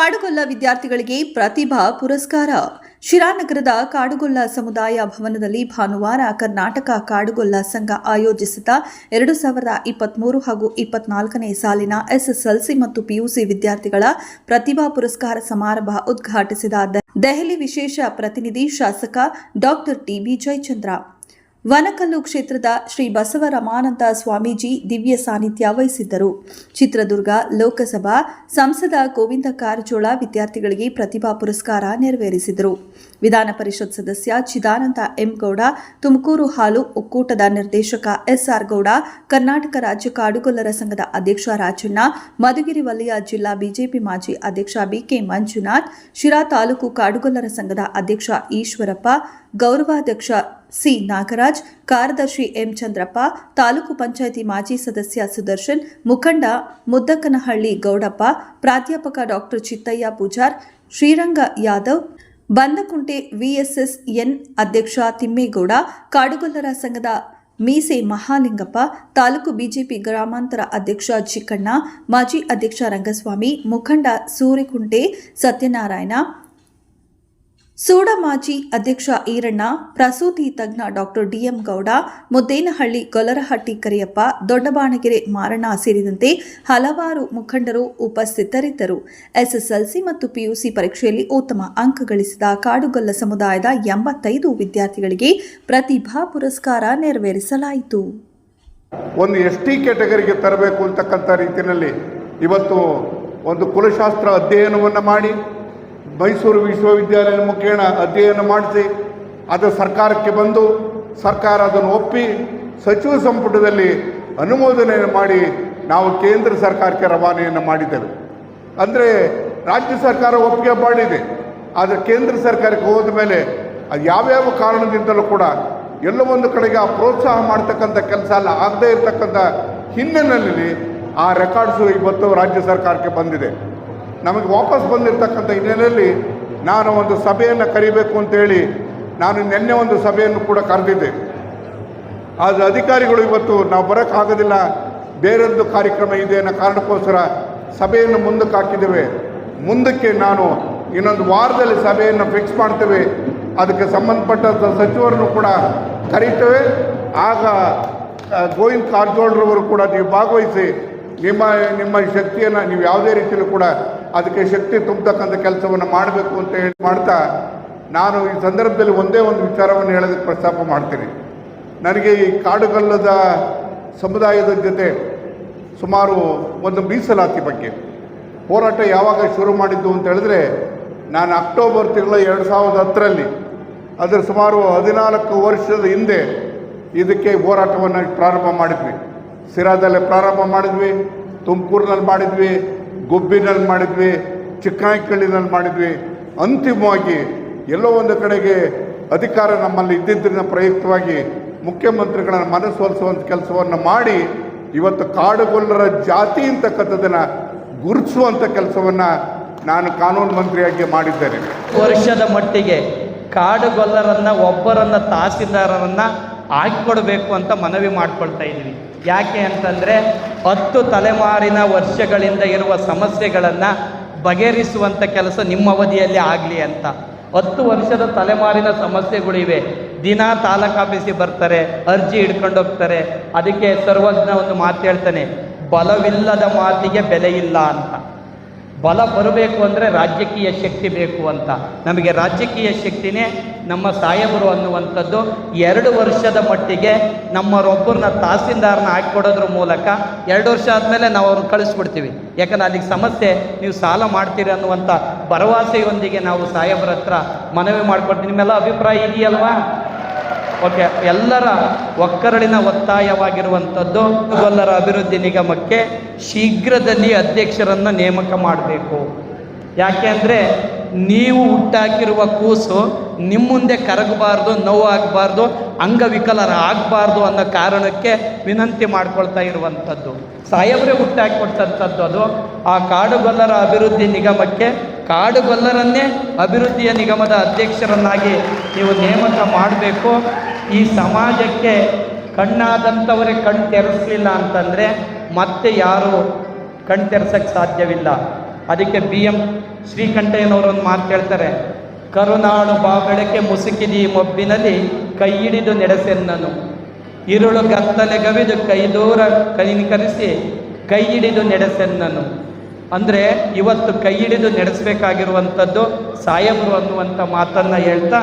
ಕಾಡುಗೊಲ್ಲ ವಿದ್ಯಾರ್ಥಿಗಳಿಗೆ ಪ್ರತಿಭಾ ಪುರಸ್ಕಾರ. ಶಿರಾನಗರದ ಕಾಡುಗೊಲ್ಲ ಸಮುದಾಯ ಭವನದಲ್ಲಿ ಭಾನುವಾರ ಕರ್ನಾಟಕ ಕಾಡುಗೊಲ್ಲ ಸಂಘ ಆಯೋಜಿಸಿದ ಎರಡು ಸಾವಿರದ ಇಪ್ಪತ್ಮೂರು ಹಾಗೂ ಇಪ್ಪತ್ನಾಲ್ಕನೇ ಸಾಲಿನ ಎಸ್ಎಸ್ಎಲ್ಸಿ ಮತ್ತು ಪಿಯುಸಿ ವಿದ್ಯಾರ್ಥಿಗಳ ಪ್ರತಿಭಾ ಪುರಸ್ಕಾರ ಸಮಾರಂಭ ಉದ್ಘಾಟಿಸಿದ ದೆಹಲಿ ವಿಶೇಷ ಪ್ರತಿನಿಧಿ ಶಾಸಕ ಡಾಕ್ಟರ್ ಟಿಬಿ ಜಯಚಂದ್ರ. ವನಕಲ್ಲು ಕ್ಷೇತ್ರದ ಶ್ರೀ ಬಸವ ರಮಾನಂದ ಸ್ವಾಮೀಜಿ ದಿವ್ಯ ಸಾನ್ನಿಧ್ಯ ವಹಿಸಿದ್ದರು. ಚಿತ್ರದುರ್ಗ ಲೋಕಸಭಾ ಸಂಸದ ಗೋವಿಂದ ಕಾರಜೋಳ ವಿದ್ಯಾರ್ಥಿಗಳಿಗೆ ಪ್ರತಿಭಾ ಪುರಸ್ಕಾರ ನೆರವೇರಿಸಿದರು. ವಿಧಾನ ಪರಿಷತ್ ಸದಸ್ಯ ಚಿದಾನಂದ ಎಂ ಗೌಡ, ತುಮಕೂರು ಹಾಲು ಒಕ್ಕೂಟದ ನಿರ್ದೇಶಕ ಎಸ್ಆರ್ ಗೌಡ, ಕರ್ನಾಟಕ ರಾಜ್ಯ ಕಾಡುಗೊಲ್ಲರ ಸಂಘದ ಅಧ್ಯಕ್ಷ ರಾಜಣ್ಣ, ಮಧುಗಿರಿ ವಲಯ ಜಿಲ್ಲಾ ಬಿಜೆಪಿ ಮಾಜಿ ಅಧ್ಯಕ್ಷ ಬಿಕೆ ಮಂಜುನಾಥ್, ಶಿರಾ ತಾಲೂಕು ಕಾಡುಗೊಲ್ಲರ ಸಂಘದ ಅಧ್ಯಕ್ಷ ಈಶ್ವರಪ್ಪ ಗೌರವಾಧ್ಯಕ್ಷ ಸಿ. ನಾಗರಾಜ್, ಕಾರ್ಯದರ್ಶಿ ಎಂ. ಚಂದ್ರಪ್ಪ, ತಾಲೂಕು ಪಂಚಾಯಿತಿ ಮಾಜಿ ಸದಸ್ಯ ಸುದರ್ಶನ್, ಮುಖಂಡ ಮುದ್ದಕನಹಳ್ಳಿ ಗೌಡಪ್ಪ, ಪ್ರಾಧ್ಯಾಪಕ ಡಾಕ್ಟರ್ ಚಿತ್ತಯ್ಯ ಪೂಜಾರ್, ಶ್ರೀರಂಗ ಯಾದವ್, ಬಂದಕುಂಟೆ ವಿಎಸ್ಎಸ್ಎನ್ ಅಧ್ಯಕ್ಷ ತಿಮ್ಮೇಗೌಡ, ಕಾಡುಗೊಲ್ಲರ ಸಂಘದ ಮೀಸೆ ಮಹಾಲಿಂಗಪ್ಪ, ತಾಲೂಕು ಬಿಜೆಪಿ ಗ್ರಾಮಾಂತರ ಅಧ್ಯಕ್ಷ ಚಿಕ್ಕಣ್ಣ, ಮಾಜಿ ಅಧ್ಯಕ್ಷ ರಂಗಸ್ವಾಮಿ, ಮುಖಂಡ ಸೂರಿಕುಂಟೆ ಸತ್ಯನಾರಾಯಣ ಸೂಡ ಮಾಜಿ ಅಧ್ಯಕ್ಷ ಈರಣ್ಣ, ಪ್ರಸೂತಿ ತಜ್ಞ doctor D M Gowda, Muddenahalli Golarahatti Kariyappa, Doddabanagere Maranna ಸೇರಿದಂತೆ ಹಲವಾರು ಮುಖಂಡರು ಉಪಸ್ಥಿತರಿದ್ದರು. ಎಸ್ಎಸ್ಎಲ್ಸಿ ಮತ್ತು ಪಿಯುಸಿ ಪರೀಕ್ಷೆಯಲ್ಲಿ ಉತ್ತಮ ಅಂಕ ಗಳಿಸಿದ ಕಾಡುಗೊಲ್ಲ ಸಮುದಾಯದ ಎಂಬತ್ತೈದು ವಿದ್ಯಾರ್ಥಿಗಳಿಗೆ ಪ್ರತಿಭಾ ಪುರಸ್ಕಾರ ನೆರವೇರಿಸಲಾಯಿತು. ಒಂದು ಎಸ್ ಟಿ ಕ್ಯಾಟಗರಿಗೆ ತರಬೇಕು ಅಂತಕ್ಕಂಥ ರೀತಿಯಲ್ಲಿ ಇವತ್ತು ಒಂದು ಕುಲಶಾಸ್ತ್ರ ಅಧ್ಯಯನವನ್ನು ಮಾಡಿ ಮೈಸೂರು ವಿಶ್ವವಿದ್ಯಾಲಯದ ಮುಖೇಣ ಅಧ್ಯಯನ ಮಾಡಿಸಿ, ಅದು ಸರ್ಕಾರಕ್ಕೆ ಬಂದು ಸರ್ಕಾರ ಅದನ್ನು ಒಪ್ಪಿ ಸಚಿವ ಸಂಪುಟದಲ್ಲಿ ಅನುಮೋದನೆಯನ್ನು ಮಾಡಿ ನಾವು ಕೇಂದ್ರ ಸರ್ಕಾರಕ್ಕೆ ರವಾನೆಯನ್ನು ಮಾಡಿದ್ದೇವೆ. ಅಂದರೆ ರಾಜ್ಯ ಸರ್ಕಾರ ಒಪ್ಪಿಗೆ ಮಾಡಿದೆ ಆದರೆ ಕೇಂದ್ರ ಸರ್ಕಾರಕ್ಕೆ ಹೋದ ಮೇಲೆ ಅದು ಯಾವ್ಯಾವ ಕಾರಣದಿಂದಲೂ ಕೂಡ ಎಲ್ಲ ಒಂದು ಕಡೆಗೆ ಆ ಪ್ರೋತ್ಸಾಹ ಮಾಡ್ತಕ್ಕಂಥ ಕೆಲಸ ಅಲ್ಲ, ಆಗದೇ ಇರತಕ್ಕಂಥ ಹಿನ್ನೆಲೆಯಲ್ಲಿ ಆ ರೆಕಾರ್ಡ್ಸು ಇವತ್ತು ರಾಜ್ಯ ಸರ್ಕಾರಕ್ಕೆ ಬಂದಿದೆ. ನಮಗೆ ವಾಪಸ್ ಬಂದಿರತಕ್ಕಂಥ ಹಿನ್ನೆಲೆಯಲ್ಲಿ ನಾನು ಒಂದು ಸಭೆಯನ್ನು ಕರಿಬೇಕು ಅಂತೇಳಿ ನಾನು ನಿನ್ನೆ ಒಂದು ಸಭೆಯನ್ನು ಕೂಡ ಕರೆದಿದ್ದೆ. ಆದರೆ ಅಧಿಕಾರಿಗಳು ಇವತ್ತು ನಾವು ಬರೋಕ್ಕಾಗೋದಿಲ್ಲ ಬೇರೊಂದು ಕಾರ್ಯಕ್ರಮ ಇದೆ ಅನ್ನೋ ಕಾರಣಕ್ಕೋಸ್ಕರ ಸಭೆಯನ್ನು ಮುಂದಕ್ಕೆ ಹಾಕಿದ್ದೇವೆ. ಮುಂದಕ್ಕೆ ನಾನು ಇನ್ನೊಂದು ವಾರದಲ್ಲಿ ಸಭೆಯನ್ನು ಫಿಕ್ಸ್ ಮಾಡ್ತೇವೆ. ಅದಕ್ಕೆ ಸಂಬಂಧಪಟ್ಟಂಥ ಸಚಿವರನ್ನು ಕೂಡ ಕರೀತೇವೆ. ಆಗ ಗೋವಿಂದ್ ಕಾರಜೋಳರವರು ಕೂಡ ನೀವು ಭಾಗವಹಿಸಿ, ನಿಮ್ಮ ನಿಮ್ಮ ಶಕ್ತಿಯನ್ನು ನೀವು ಯಾವುದೇ ರೀತಿಯಲ್ಲೂ ಕೂಡ ಅದಕ್ಕೆ ಶಕ್ತಿ ತುಂಬತಕ್ಕಂಥ ಕೆಲಸವನ್ನು ಮಾಡಬೇಕು ಅಂತ ಹೇಳಿ ಮಾಡ್ತಾ ನಾನು ಈ ಸಂದರ್ಭದಲ್ಲಿ ಒಂದೇ ಒಂದು ವಿಚಾರವನ್ನು ಹೇಳೋದಕ್ಕೆ ಪ್ರಸ್ತಾಪ ಮಾಡ್ತೀನಿ. ನನಗೆ ಈ ಕಾಡುಗಲ್ಲದ ಸಮುದಾಯದ ಜೊತೆ ಸುಮಾರು ಒಂದು ಮೀಸಲಾತಿ ಬಗ್ಗೆ ಹೋರಾಟ ಯಾವಾಗ ಶುರು ಮಾಡಿದ್ದು ಅಂತ ಹೇಳಿದ್ರೆ ನಾನು ಅಕ್ಟೋಬರ್ ತಿಂಗಳ ಎರಡು ಸಾವಿರದ ಹತ್ತರಲ್ಲಿ ಅದರ ಸುಮಾರು ಹದಿನಾಲ್ಕು ವರ್ಷದ ಹಿಂದೆ ಇದಕ್ಕೆ ಹೋರಾಟವನ್ನು ಪ್ರಾರಂಭ ಮಾಡಿದ್ವಿ. ಸಿರಾದಲ್ಲೇ ಪ್ರಾರಂಭ ಮಾಡಿದ್ವಿ, ತುಮಕೂರಿನಲ್ಲಿ ಮಾಡಿದ್ವಿ ಗುಬ್ಬಿನಲ್ಲಿ ಮಾಡಿದ್ವಿ, ಚಿಕ್ಕಾಯಿಕಳ್ಳಿನಲ್ಲಿ ಮಾಡಿದ್ವಿ. ಅಂತಿಮವಾಗಿ ಎಲ್ಲೋ ಒಂದು ಕಡೆಗೆ ಅಧಿಕಾರ ನಮ್ಮಲ್ಲಿ ಇದ್ದಿದ್ದರಿಂದ ಪ್ರಯುಕ್ತವಾಗಿ ಮುಖ್ಯಮಂತ್ರಿಗಳನ್ನು ಮನಸ್ಸೋಲಿಸುವಂಥ ಕೆಲಸವನ್ನು ಮಾಡಿ, ಇವತ್ತು ಕಾಡುಗೊಲ್ಲರ ಜಾತಿ ಅಂತಕ್ಕಂಥದ್ದನ್ನು ಗುರುತಿಸುವಂಥ ಕೆಲಸವನ್ನು ನಾನು ಕಾನೂನು ಮಂತ್ರಿಯಾಗಿ ಮಾಡಿದ್ದೇನೆ. ವರ್ಷದ ಮಟ್ಟಿಗೆ ಕಾಡುಗೊಲ್ಲರನ್ನು, ಒಬ್ಬರನ್ನು ತಹಸೀಲ್ದಾರರನ್ನು ಹಾಕಿಕೊಡಬೇಕು ಅಂತ ಮನವಿ ಮಾಡಿಕೊಳ್ತಾ ಇದ್ದೀವಿ. ಯಾಕೆ ಅಂತಂದರೆ ಹತ್ತು ತಲೆಮಾರಿನ ವರ್ಷಗಳಿಂದ ಇರುವ ಸಮಸ್ಯೆಗಳನ್ನು ಬಗೆಹರಿಸುವಂಥ ಕೆಲಸ ನಿಮ್ಮ ಅವಧಿಯಲ್ಲಿ ಆಗಲಿ ಅಂತ. ಹತ್ತು ವರ್ಷದ ತಲೆಮಾರಿನ ಸಮಸ್ಯೆಗಳಿವೆ. ದಿನ ತಾಲೂಕು ಆಫೀಸಿಗೆ ಬರ್ತಾರೆ, ಅರ್ಜಿ ಹಿಡ್ಕೊಂಡು ಹೋಗ್ತಾರೆ. ಅದಕ್ಕೆ ಸರ್ವಜ್ಞ ಒಂದು ಮಾತು ಹೇಳ್ತಾನೆ, ಬಲವಿಲ್ಲದ ಮಾತಿಗೆ ಬೆಲೆ ಇಲ್ಲ ಅಂತ. ಬಲ ಬರಬೇಕು ಅಂದರೆ ರಾಜಕೀಯ ಶಕ್ತಿ ಬೇಕು ಅಂತ. ನಮಗೆ ರಾಜಕೀಯ ಶಕ್ತಿನೇ ನಮ್ಮ ಸಾಹೇಬರು ಅನ್ನುವಂಥದ್ದು ಎರಡು ವರ್ಷದ ಮಟ್ಟಿಗೆ ನಮ್ಮರೊಬ್ಬರನ್ನ ತಹಸೀಲ್ದಾರ್ನ ಹಾಕಿಕೊಡೋದ್ರ ಮೂಲಕ ಎರಡು ವರ್ಷ ಆದಮೇಲೆ ನಾವು ಅವ್ರನ್ನ ಕಳಿಸ್ಬಿಡ್ತೀವಿ. ಯಾಕಂದ್ರೆ ಅಲ್ಲಿಗೆ ಸಮಸ್ಯೆ, ನೀವು ಸಾಲ ಮಾಡ್ತೀರಿ ಅನ್ನುವಂಥ ಭರವಸೆಯೊಂದಿಗೆ ನಾವು ಸಾಹೇಬ್ರ ಹತ್ರ ಮನವಿ ಮಾಡ್ಕೊಡ್ತೀವಿ. ನಿಮ್ಮೆಲ್ಲ ಅಭಿಪ್ರಾಯ ಇದೆಯಲ್ವಾ? ಓಕೆ, ಎಲ್ಲರ ಒಕ್ಕರಳಿನ ಒತ್ತಾಯವಾಗಿರುವಂಥದ್ದು ಗೊಲ್ಲರ ಅಭಿವೃದ್ಧಿ ನಿಗಮಕ್ಕೆ ಶೀಘ್ರದಲ್ಲಿ ಅಧ್ಯಕ್ಷರನ್ನು ನೇಮಕ ಮಾಡಬೇಕು. ಯಾಕೆಂದರೆ ನೀವು ಹುಟ್ಟಾಕಿರುವ ಕೂಸು ನಿಮ್ಮ ಮುಂದೆ ಕರಗಬಾರ್ದು ನೋವಾಗಬಾರ್ದು ಅಂಗವಿಕಲರ ಆಗಬಾರ್ದು ಅನ್ನೋ ಕಾರಣಕ್ಕೆ ವಿನಂತಿ ಮಾಡ್ಕೊಳ್ತಾ ಇರುವಂಥದ್ದು. ಸಾಯಬ್ರೆ ಹುಟ್ಟಾಕಿ ಕೊಟ್ಟಂಥದ್ದು ಅದು. ಆ ಕಾಡುಗೊಲ್ಲರ ಅಭಿವೃದ್ಧಿ ನಿಗಮಕ್ಕೆ ಕಾಡುಗೊಲ್ಲರನ್ನೇ ಅಭಿವೃದ್ಧಿಯ ನಿಗಮದ ಅಧ್ಯಕ್ಷರನ್ನಾಗಿ ನೀವು ನೇಮಕ ಮಾಡಬೇಕು. ಈ ಸಮಾಜಕ್ಕೆ ಕಣ್ಣಾದಂಥವರೇ ಕಣ್ ತೆರೆಸಲಿಲ್ಲ ಅಂತಂದರೆ ಮತ್ತೆ ಯಾರು ಕಣ್ ತೆರೆಸಕ್ಕೆ ಸಾಧ್ಯವಿಲ್ಲ. ಅದಕ್ಕೆ ಬಿ ಎಂ ಶ್ರೀಕಂಠಯ್ಯನವರು ಒಂದು ಮಾತು ಹೇಳ್ತಾರೆ, ಕರುನಾಳು ಬಾಬೆಳಕೆ ಮುಸುಕಿದಿ ಮೊಬ್ಬಿನಲ್ಲಿ ಕೈ ಹಿಡಿದು ನೆಡೆಸೆನ್ನನು. ಇರುಳು ಗತ್ತಲೆ ಗವಿದು ಕೈ ದೂರ ಕೈನಿಕರಿಸಿ ಕೈ ಹಿಡಿದು ನಡೆಸೆನ್ನನು. ಅಂದರೆ ಇವತ್ತು ಕೈ ಹಿಡಿದು ನಡೆಸಬೇಕಾಗಿರುವಂಥದ್ದು ಸಾಯಬ್ರು ಅನ್ನುವಂಥ ಮಾತನ್ನು ಹೇಳ್ತಾ